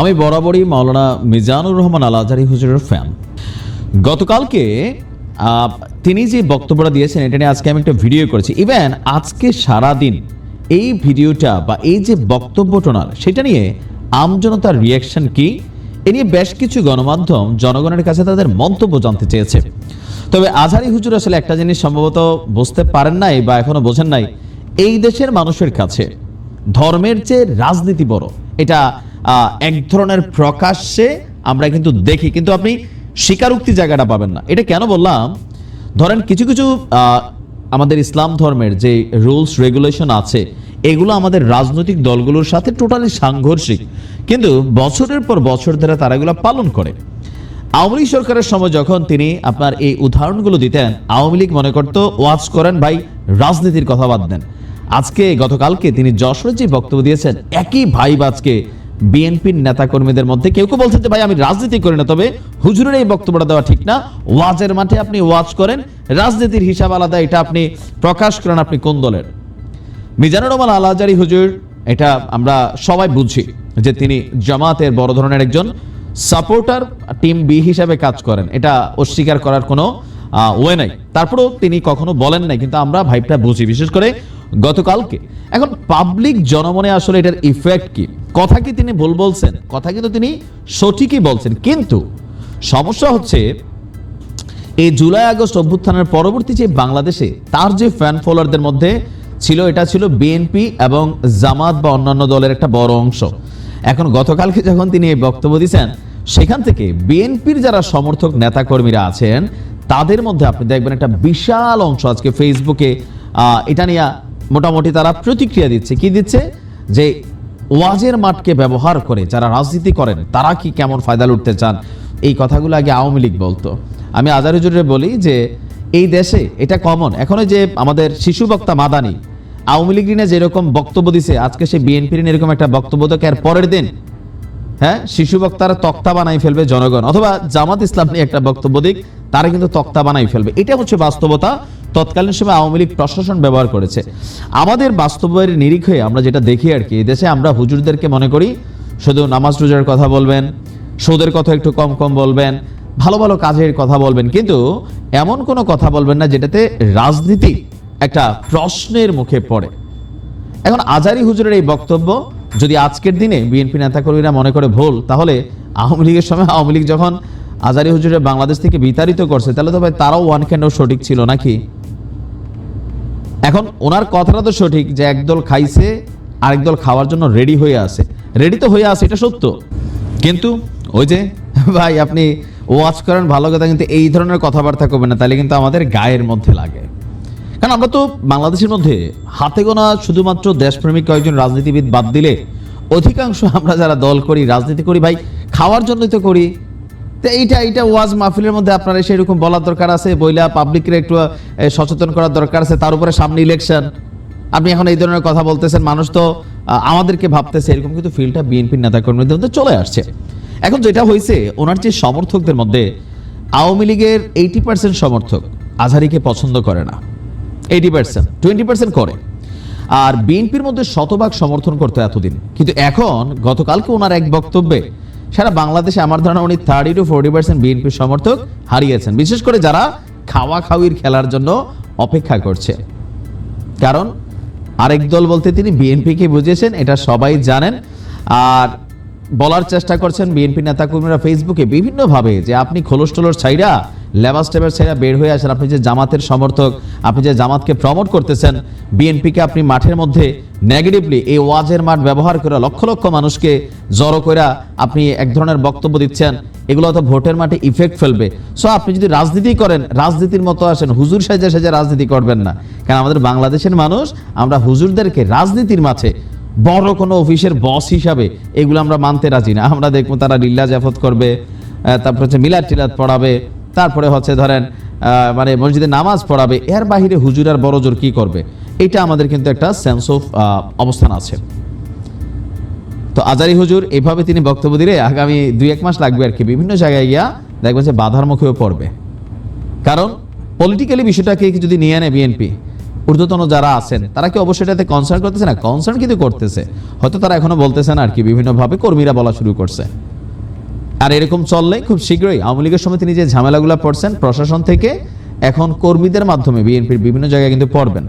আমি বরাবরই মাওলানা মিজানুর রহমান আল হুজুরের ফ্যান গতকালকে তিনি যে বক্তব্যটা দিয়েছেন, এটা নিয়ে আজকে আমি একটা ভিডিও করেছি। ইভেন আজকে সারাদিন এই ভিডিওটা বা এই যে বক্তব্যটনার সেটা নিয়ে আমজনতার রিয়াকশন কি? এ নিয়ে বেশ কিছু গণমাধ্যম জনগণের কাছে তাদের মন্তব্য জানতে চেয়েছে। তবে আজহারি হুজুর আসলে একটা জিনিস সম্ভবত বুঝতে পারেন নাই বা এখনও বোঝেন নাই। এই দেশের মানুষের কাছে ধর্মের চেয়ে রাজনীতি বড়। এটা এক ধরনের প্রকাশ্যে আমরা কিন্তু দেখি, কিন্তু আপনি স্বীকারোক্তি জায়গাটা পাবেন না। এটা কেন বললাম? ধরেন কিছু কিছু আমাদের ইসলাম ধর্মের যে রুলস, রেগুলেশন আছে, এগুলো আমাদের রাজনৈতিক দলগুলোর সাথে টোটালি সাংঘর্ষিক। কিন্তু বছরের পর বছর ধরে তারা এগুলো পালন করে। আওয়ামী লীগ সরকারের সময় যখন তিনি আপনার এই উদাহরণগুলো দিতেন, আওয়ামী লীগ মনে করতো, ওয়াজ করেন ভাই, রাজনীতির কথা বাদ দেন। আজকে গতকালকে তিনি যশোরে যে বক্তব্য দিয়েছেন, একই ভাই আজকে বিএনপির নেতাকর্মীদের মধ্যে। কেউ কেউ বলছেন যে, ভাই, আমি রাজনীতি করি না। তবে হুজুরের এই বক্তব্যটা দেওয়া ঠিক না। ওয়াজের মাঠে আপনি ওয়াজ করেন, রাজনীতির হিসাব আলাদা, এটা আপনি প্রকাশ করেন আপনি কোন দলের? মিজানুর রহমান আল আজারি হুজুর, এটা আমরা সবাই বুঝি যে তিনি জামাতের বড় ধরনের একজন সাপোর্টার, টিম বি হিসাবে কাজ করেন। এটা অস্বীকার করার কোনো ওয়ে নাই। তারপরেও তিনি কখনো বলেন নাই, কিন্তু আমরা ভাইবটা বুঝি। বিশেষ করে গতকালকে। এখন পাবলিক জনমনে আসলে এটার ইফেক্ট কি? কথা কি তিনি ভুল বলছেন? কথা কিন্তু তিনি সঠিকই বলছেন। কিন্তু সমস্যা হচ্ছে, এই জুলাই আগস্ট অভ্যুত্থানের পরবর্তী যে বাংলাদেশে তার যে ফ্যান ফলোয়ারদের মধ্যে ছিল, এটা ছিল বিএনপি এবং জামাত বা অন্যান্য দলের একটা বড় অংশ। এখন গতকালকে যখন তিনি এই বক্তব্য দিয়েছেন সেখান থেকে বিএনপির যারা সমর্থক নেতাকর্মীরা আছেন, তাদের মধ্যে আপনি দেখবেন একটা বিশাল অংশ আজকে ফেসবুকে এটা নিয়ে মোটামুটি তারা প্রতিক্রিয়া দিচ্ছে। কি দিচ্ছে? যে ওয়াজের মাঠকে ব্যবহার করে যারা রাজনীতি করেন, তারা কি কেমন ফায়দা লুটতে চান? এই কথাগুলো আগে আওয়ামী লীগ বলতো। আমি আজারি জুড়ে বলি যে, এই দেশে এটা কমন এখন যে আমাদের শিশু বক্তা মাদানি, আওয়ামী লীগ নিয়ে যেরকম বক্তব্য দিছে, আজকে সে বিএনপির এরকম একটা বক্তব্য তো এর পরের দিন হ্যাঁ শিশু বক্তারা তক্তা বানাই ফেলবে জনগণ। অথবা জামাত ইসলাম নিয়ে একটা বক্তব্য দিক, তারা কিন্তু তক্তা বানাই ফেলবে। এটা হচ্ছে বাস্তবতা। তৎকালীন সময় আওয়ামী লীগ প্রশাসন ব্যবহার করেছে। আমাদের বাস্তবের নিরিখে আমরা যেটা দেখি আর কি দেশে আমরা হুজুরদেরকে মনে করি, শুধু নামাজ রোজার কথা বলবেন, সুদের কথা একটু কম কম বলবেন, ভালো ভালো কাজের কথা বলবেন, কিন্তু এমন কোনো কথা বলবেন না যেটাতে রাজনীতি একটা প্রশ্নের মুখে পড়ে। এখন আজারি হুজুরের এই বক্তব্য, যদি আজকের দিনে বিএনপি নেতাকর্মীরা মনে করে ভুল, তাহলে আওয়ামী লীগের সময় আওয়ামী লীগ যখন আজারি হুজুরের বাংলাদেশ থেকে বিতাড়িত করছে, তাহলে তো ভাই তারাও ওয়ান ক্যান্ডও সঠিক ছিল নাকি? এখন ওনার কথাটা তো সঠিক যে একদল খাইছে, আরেক দল খাওয়ার জন্য রেডি হয়ে আছে। রেডি তো হয়ে আছে, এটা সত্য। কিন্তু ওই যে, ভাই আপনি ওয়াচ করেন, ভালো কথা, কিন্তু এই ধরনের কথাবার্তা করবেন না, তাহলে কিন্তু আমাদের গায়ের মধ্যে লাগে। কারণ আমরা তো বাংলাদেশের মধ্যে হাতে গোনা শুধুমাত্র দেশপ্রেমিক কয়েকজন রাজনীতিবিদ বাদ দিলে, অধিকাংশ আমরা যারা দল করি, রাজনীতি করি, ভাই, খাওয়ার জন্যই তো করি। তো এইটা এইটা ওয়াজ মাহফিলের মধ্যে আপনার সেরকম বলার দরকার আছে? বইলা পাবলিকের একটু সচেতন করার দরকার আছে? তার উপরে সামনে ইলেকশন আপনি এখন এই ধরনের কথা বলতেছেন, মানুষ তো আমাদেরকে ভাবতেছে, এরকম কিন্তু ফিল্ডটা বিএনপির নেতাকর্মীদের মধ্যে চলে আসছে। এখন যেটা হয়েছে, ওনার যে সমর্থকদের মধ্যে, আওয়ামী লীগের এইটি পার্সেন্ট সমর্থক আজহারিকে পছন্দ করে না। এইটি পার্সেন্ট টোয়েন্টি পার্সেন্ট করে। আর বিএনপির মধ্যে শতভাগ সমর্থন করতে এতদিন। কিন্তু এখন, গতকালকে ওনার এক বক্তব্যে সারা বাংলাদেশে আমার ধারণা উনি থার্টি টু ফোর্টি পার্সেন্ট বিএনপির সমর্থক হারিয়েছেন, বিশেষ করে যারা খাওয়া খাওয়ির খেলার জন্য অপেক্ষা করছে। কারণ আরেক দল বলতে তিনি বিএনপিকে বুঝিয়েছেন, এটা সবাই জানেন। আর বলার চেষ্টা করছেন বিএনপি নেতাকর্মীরা ফেসবুকে বিভিন্নভাবে যে আপনি খোলস টোলস ছাইরা লেবাস টেবাস ছাইরা বের হয়ে আসেন। আপনি যে জামাতের সমর্থক, আপনি যে জামাতকে প্রমোট করতেছেন বিএনপিকে আপনি মাঠের মধ্যে নেগেটিভলি এই ওয়াজের মাঠ ব্যবহার করে লক্ষ লক্ষ মানুষকে জড়ো করে আপনি এক ধরনের বক্তব্য দিচ্ছেন। এগুলো তো ভোটের মাঠে ইফেক্ট ফেলবে। সো আপনি যদি রাজনীতি করেন, রাজনীতির মতো আসেন, হুজুর সাজে সাজে রাজনীতি করবেন না। কারণ আমাদের বাংলাদেশের মানুষ, আমরা হুজুরদেরকে রাজনীতির মাঝে বড় কোনো অফিসের বস হিসাবে এগুলো আমরা মানতে রাজি না। আমরা দেখব তারা লিল্লা জাফত করবে তারপর হচ্ছে মিলাদ টিলাদ পড়াবে। তারপরে হচ্ছে ধরেন মানে মসজিদে নামাজ পড়াবে, এর বাহিরে হুজুর আর বড় জোর কি করবে? এটা আমাদের কিন্তু একটা সেন্স অফ অবস্থান আছে। তো আজারি হুজুর, এভাবে তিনি বক্তব্য দিলে আগামী দুই এক মাস লাগবে আর কি। বিভিন্ন জায়গায় গিয়া দেখবেন যে বাধার মুখেও পড়বে। কারণ পলিটিক্যালি বিষয়টাকে যদি নিয়ে নেয় বিএনপি ঊর্ধ্বতন যারা আছেন, তারা কি অবশ্যই এটাতে কনসার্ন করতেছে না? কনসার্ন কিন্তু করতেছে। হয়তো তারা এখনও বলতেছে না আর কি, বিভিন্নভাবে কর্মীরা বলা শুরু করছে। আর এরকম চললে খুব শীঘ্রই আওয়ামী লীগের সময় তিনি যে ঝামেলাগুলো পড়ছেন। প্রশাসন থেকে এখন কর্মীদের মাধ্যমে বিএনপির বিভিন্ন জায়গায় কিন্তু পড়বেন।